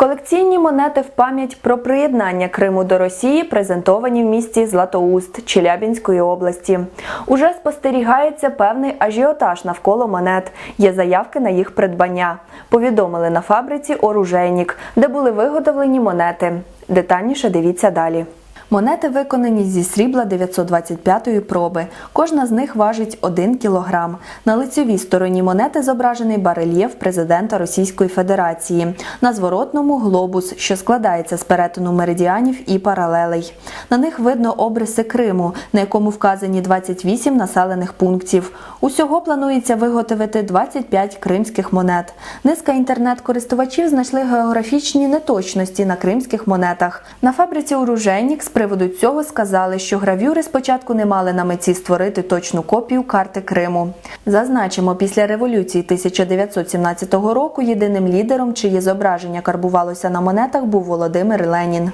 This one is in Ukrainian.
Колекційні монети в пам'ять про приєднання Криму до Росії презентовані в місті Златоуст Челябінської області. Уже спостерігається певний ажіотаж навколо монет. Є заявки на їх придбання. Повідомили на фабриці Оружейнік, де були виготовлені монети. Детальніше дивіться далі. Монети виконані зі срібла 925-ї проби. Кожна з них важить 1 кілограм. На лицевій стороні монети зображений барельєф президента Російської Федерації. На зворотному глобус, що складається з перетину меридіанів і паралелей. На них видно обриси Криму, на якому вказані 28 населених пунктів. Усього планується виготовити 25 кримських монет. Низка інтернет-користувачів знайшли географічні неточності на кримських монетах. На фабриці Оружейнік з приводу цього сказали, що гравюри спочатку не мали на меті створити точну копію карти Криму. Зазначимо, після революції 1917 року єдиним лідером, чиє зображення карбувалося на монетах, був Володимир Ленін.